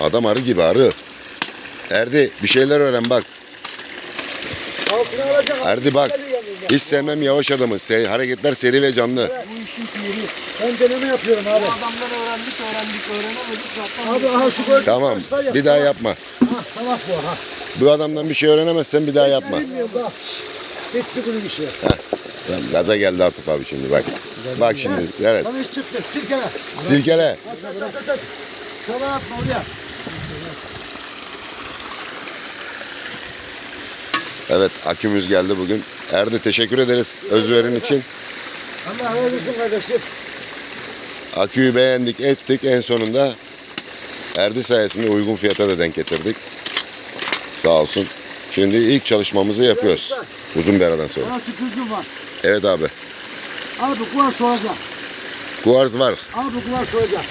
Adam arı gibi arı. Erdi bir şeyler öğren bak. Erdi bak. Hiç sevmem yavaş adamı. Se- hareketler seri ve canlı. Bu işin piri. Ben deneme yapıyorum abi. Adamdan öğrendik öğrendik öğrenemedik. Abi aha şu gördüğün Tamam. Bir daha yapma. Ha tamam bu ha. Bu adamdan bir şey öğrenemezsen bir daha yapma. Bilmiyorum bak. Bitti bunun işi. Lan gaza geldi Atıf abi şimdi bak. Bak şimdi. Evet. Bana iş çıktı. Silkele. Silkele. At at at at, at. Sola atma oraya. Evet akümüz geldi bugün. Erdi teşekkür ederiz özverin için. Allah razı olsun kardeşim. Aküyü beğendik ettik en sonunda Erdi sayesinde uygun fiyata da denk getirdik. Sağ olsun. Şimdi ilk çalışmamızı yapıyoruz. Uzun bir aradan sonra. Bana sürprizim var. Evet abi. Abi kuvar soracak. Kuvarz var. Abi kuvar soracak.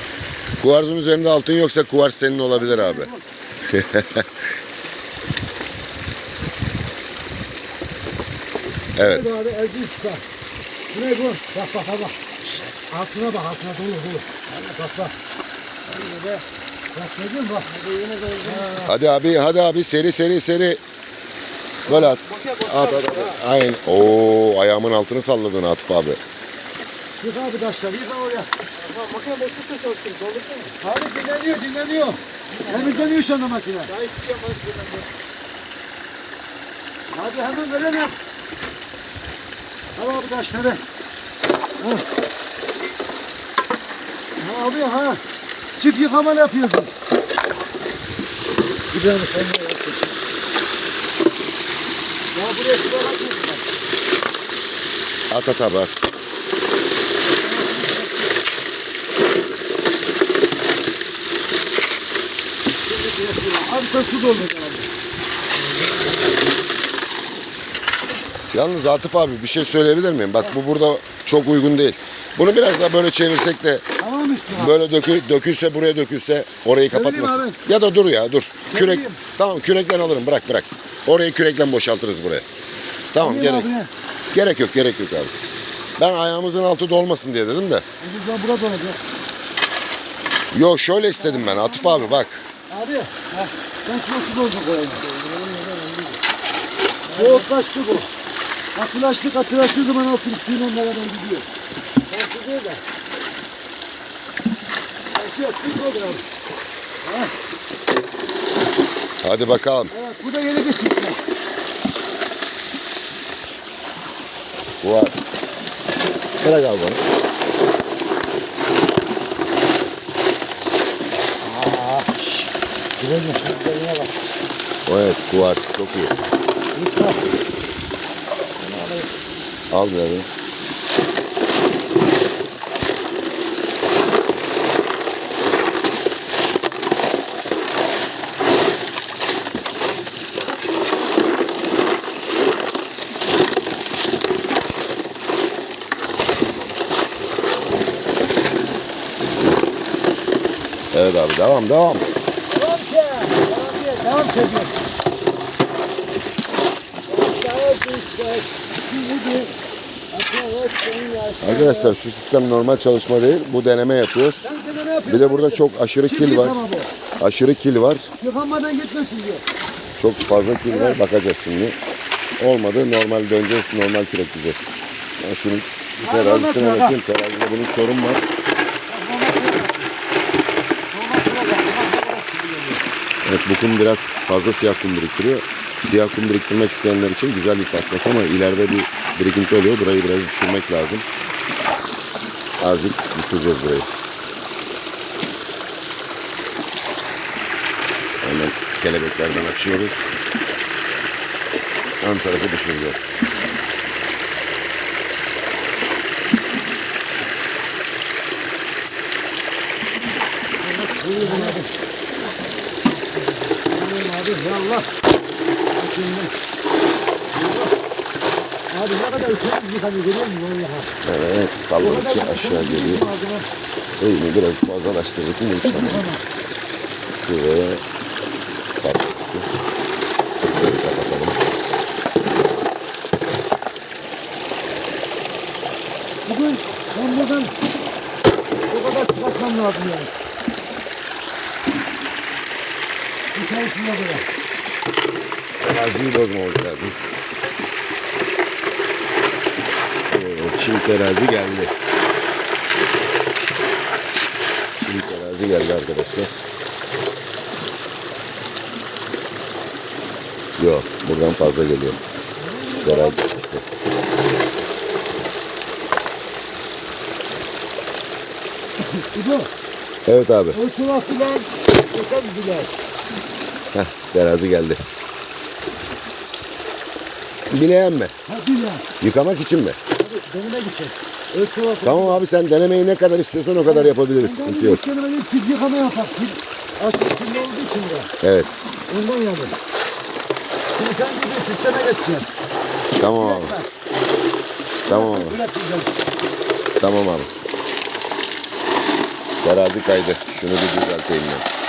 Kuvarzın üzerinde altın yoksa kuvarz senin olabilir abi. evet. Hadi abi elci çıkar. Bu ne bu? Bak bak bak. Altına bak altına dolu dolu. Bak bak. Bak bak. Hadi abi hadi abi seri seri seri. Gol at. At at at. Aynen. Oo ayağımın altını salladın Atıf abi. Yık abi taşları yık oraya. Makine boşlukta çalıştım. Doldursana. Abi dinleniyor dinleniyor. Temizleniyor şu anda makine. Daha hiçbir şey yapmadım. Abi hemen böyle yap. Al abi taşları. Ha. Ha abi ha. Çift yıkama yapıyorsun. Bir tane sen de yapıyorsun. Ya buraya su atıyorsun. At at abi sen su doldur abi. Yalnız Atıf abi bir şey söyleyebilir miyim? Bak bu burada çok uygun değil. Bunu biraz daha böyle çevirsek de Tamam böyle dökü, dökülse buraya dökülse orayı kapatmasın. abi. Ya da dur ya dur. Kürek. Çevireyim. Tamam kürekten alırım bırak bırak. Orayı kürekten boşaltırız buraya. Tamam gerek. abi? Gerek yok gerek yok abi. Ben ayağımızın altı dolmasın diye dedim de. Biz burada dolacak. Yo şöyle istedim ben Atıf abi bak. Abi. Ha. Ben şuna su doldur koyayım. Soğuk kaçtı bu. Katılaştı katılaştığı zaman altın suyla beraber gidiyor. Değil de. Kaçıyor. Su doldur abi. Hadi bakalım. Evet bu da yeni bir sistem. Bu var. Bırak abi bunu. Güzel mi? Güzeline bak. Evet kuvars çok iyi. Evet abi devam devam. Devam ki. Devam ki. Devam ki. Arkadaşlar şu sistem normal çalışma değil. Bu deneme yapıyoruz. Bir de burada çok aşırı kil var. Aşırı kil var. Yıkanmadan gitmesin diyor. Çok fazla kil var. Bakacağız şimdi. Olmadı. Normal döneceğiz. Normal kürekleyeceğiz. Ben şunun bir terazisine bakayım. Terazide bunun sorun var. Bu kum biraz fazla siyah kum biriktiriyor. Siyah kum biriktirmek isteyenler için güzel bir paspas ama ileride bir birikinti oluyor. Burayı biraz düşürmek lazım. Azıcık düşüreceğiz burayı. Hemen kelebeklerden açıyoruz. Ön tarafı düşüreceğiz. Abi yallah. Şimdi. Abi ne kadar ülkemiz yıkanıyor görüyor musun? Vallahi. Evet salladıkça aşağı geliyor. Eğimi biraz fazlalaştırdık mı işte. Şuraya kapattık. Şöyle kapatalım. Bugün ben buradan kadar çıkartmam lazım yani. Şuna göre. Teraziyi bozmamak lazım. Evet, terazi geldi. Şimdi terazi geldi arkadaşlar. Yok, buradan fazla geliyor. Terazi Evet abi. ölçü vaktiler, öten güzel. Heh, terazi geldi. Bileyen mi? Ha ya. Yıkamak için mi? Hadi deneme gidecek. Ölçü vakti. Tamam abi sen denemeyi ne kadar istiyorsan o kadar yapabiliriz. Sıkıntı yok. Ben bir çift yıkama yapar. Çift, açık kirli olduğu için de. Evet. Ondan yani. Şimdi sen gibi sisteme geçeceksin. Tamam abi. Tamam abi. Tamam abi. Terazi kaydı. Şunu bir düzelteyim ben.